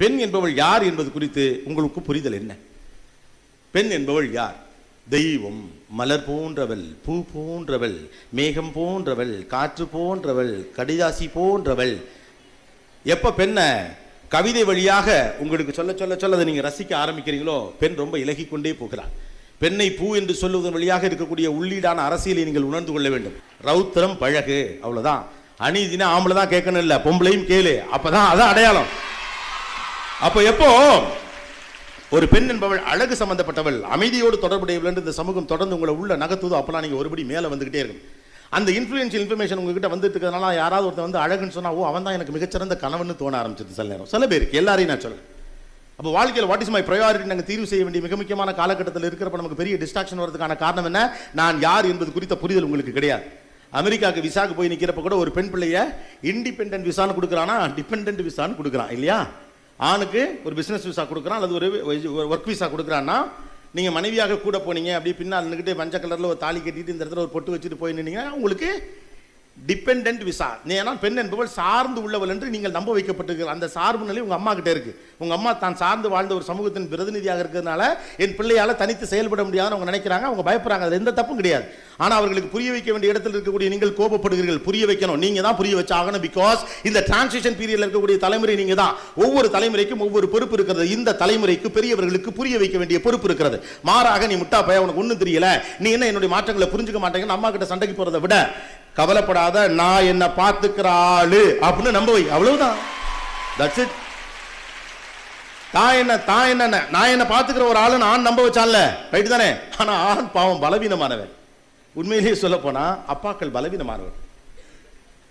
பெண் என்பவள் யார் என்பது குறித்து உங்களுக்கு புரிதல் என்ன? பெண் என்பவள் யார்? தெய்வம் மலர் போன்றவள் பூ போன்றவள் மேகம் போன்றவள் காற்று போன்றவள் கடிதாசி போன்றவள். எப்ப பெண்ணை கவிதை வழியாக உங்களுக்கு சொல்ல சொல்ல சொல்ல அதை நீங்கள் ரசிக்க ஆரம்பிக்கிறீங்களோ பெண் ரொம்ப இலகி கொண்டே போகிறாள். பெண்ணை பூ என்று சொல்லுவதன் வழியாக இருக்கக்கூடிய உள்ளீடான அரசியலை நீங்கள் உணர்ந்து கொள்ள வேண்டும். ரௌத்திரம் பழகு அவ்வளோதான் அநீதினா ஆம்பளை தான் கேட்கணும் இல்லை பொம்பளையும் கேளு. அப்போதான் அதான் அடையாளம். அப்போ எப்போ? ஒரு பெண் என்பவள் அழகு சம்பந்தப்பட்டவள் அமைதியோடு தொடர்புடையவள் என்று இந்த சமூகம் தொடர்ந்து உங்களை உள்ள நகர்த்துவதோ அப்பெல்லாம் நீங்க ஒருபடி மேலே வந்துகிட்டே இருக்கும். அந்த இன்ஃப்ளூயன்ஷியல் இன்ஃபர்மேஷன் உங்ககிட்ட வந்துட்டு இருக்கிறதுனால யாராவது ஒருத்தன் வந்து அழகுன்னு சொன்னா ஓ அவன் தான் எனக்கு மிகச்சிறந்த கணவன் தோண ஆரம்பிச்சது சில நேரம். சில பேருக்கு எல்லாரையும் நான் சொல்ல அப்போ வாழ்க்கையில் வாட் இஸ் மை ப்ரையாரிட்டி நாங்கள் தீர்வு செய்ய வேண்டிய மிக முக்கியமான காலகட்டத்தில் இருக்கிறப்ப நமக்கு பெரிய டிஸ்ட்ராக்ஷன் வரதுக்கான காரணம் என்ன? நான் யார் என்பது குறித்த புரிதல் உங்களுக்கு கிடையாது. அமெரிக்காவுக்கு விசாக்கு போய் நிற்கிறப்ப கூட ஒரு பெண் பிள்ளைய இண்டிபெண்டன்ட் விசான்னு கொடுக்குறானா? டிபெண்ட் விசான்னு கொடுக்குறான் இல்லையா? ஆணுக்கு ஒரு பிஸ்னஸ் விசா கொடுக்குறான் அல்லது ஒரு ஒர்க் விசா கொடுக்குறான்னா நீங்கள் மனைவியாக கூட போனீங்க அப்படியே பின்னால் நின்றுட்டு மஞ்சள் கலரில் ஒரு தாலி கட்டிட்டு இந்த இடத்துல ஒரு பொட்டு வச்சுட்டு போய் நின்னீங்கன்னா உங்களுக்கு டிபெண்ட் விசா ஏன்னா பெண் என்பவள் சார்ந்து உள்ளவள் என்று நீங்கள் நம்ப வைக்கப்பட்டிருக்கிற அந்த சார்பு நிலை உங்கள் அம்மா கிட்டே இருக்கு. உங்கள் அம்மா தான் சார்ந்து வாழ்ந்த ஒரு சமூகத்தின் பிரதிநிதியாக இருக்கிறதுனால என் பிள்ளையால் தனித்து செயல்பட முடியாதுன்னு அவங்க நினைக்கிறாங்க. அவங்க பயப்படுறாங்க. அது எந்த தப்பும் கிடையாது. ஆனால் அவர்களுக்கு புரிய வைக்க வேண்டிய இடத்தில் இருக்கக்கூடிய நீங்கள் கோபப்படுகிறீர்கள். புரிய வைக்கணும். நீங்கள் தான் புரிய வச்சாகணும் பிகாஸ் இந்த டிரான்சிஷன் பீரியடில் இருக்கக்கூடிய தலைமுறை நீங்கள் தான். ஒவ்வொரு தலைமுறைக்கும் ஒவ்வொரு பொறுப்பு இருக்கிறது. இந்த தலைமுறைக்கு பெரியவர்களுக்கு புரிய வைக்க வேண்டிய பொறுப்பு இருக்கிறது. மாறாக நீ முட்டா பைய உனக்கு ஒன்றும் தெரியல. நீ என்ன என்னுடைய மாற்றங்களை புரிஞ்சுக்க மாட்டேங்கன்னு அம்மா கிட்ட சண்டைக்கு போகிறத விட கவலைப்படாத நான் என்ன பார்த்துக்கிற ஆளு அப்படின்னு நம்ப வை. அவ்வளவுதான். தட்ஸ் இட் தான் என்ன தான் என்ன நான் என்ன பார்த்துக்கிற ஒரு ஆளு ஆண் நம்ப வச்சான்ல. ரைட்டு தானே? ஆனா ஆண் பாவம் பலவீனமானவன். உண்மையிலேயே சொல்ல போனா அப்பாக்கள் பலவீனமானவர்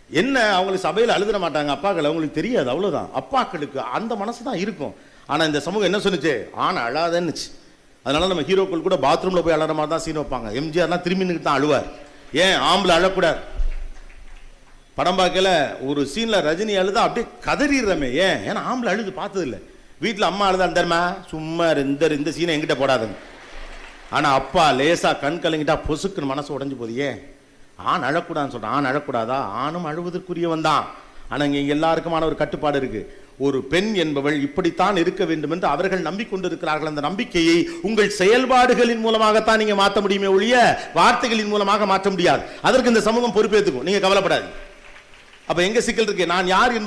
என்ன அவங்களுக்கு சபையில் அழுதிட மாட்டாங்க அப்பாக்கள் அவங்களுக்கு தெரியாது அவ்வளவுதான். அப்பாக்களுக்கு அந்த மனசு தான் இருக்கும். ஆனா இந்த சமூகம் என்ன சொன்னுச்சு? ஆண் அழாதன்னுச்சு. அதனால நம்ம ஹீரோக்கள் கூட பாத்ரூம்ல போய் அழற மாதிரி தான் சீன் வைப்பாங்க. எம்ஜிஆர்னா திரும்பி நின்று தான் அழுவார். ஏன்? ஆம்பளை அழக்கூடாது. படம் பார்க்கல ஒரு சீனில் ரஜினி அழுதா அப்படியே கதறிடுறமே ஏன்? ஏன்னா ஆம்பளை அழுது பார்த்தது இல்லை வீட்டில் அம்மா அழுதா தர்மா சும்மா இந்த இந்த சீனை எங்கிட்ட போடாதுன்னு. ஆனால் அப்பா லேசாக கண் கலங்கிட்டா பொசுக்குன்னு மனசு உடைஞ்சு போகுது ஏன்? ஆண் அழக்கூடாதுன்னு சொல்றான். ஆண் அழக்கூடாதா? ஆணும் அழுவதற்குரியவன் தான். ஆனால் இங்கே எல்லாருக்குமான ஒரு கட்டுப்பாடு இருக்குது ஒரு பெண் என்பவள் இப்படித்தான் இருக்க வேண்டும் என்று அவர்கள் நம்பிக்கொண்டிருக்கிறார்கள். அந்த நம்பிக்கையை உங்கள் செயல்பாடுகளின் மூலமாகத்தான் நீங்கள் மாற்ற முடியுமே ஒழிய வார்த்தைகளின் மூலமாக மாற்ற முடியாது. அதற்கு இந்த சமூகம் பொறுப்பேற்றுக்கும் நீங்கள் கவலைப்படாது அப்ப எங்க சிக்கல் இருக்கு? நான் யார் என்பது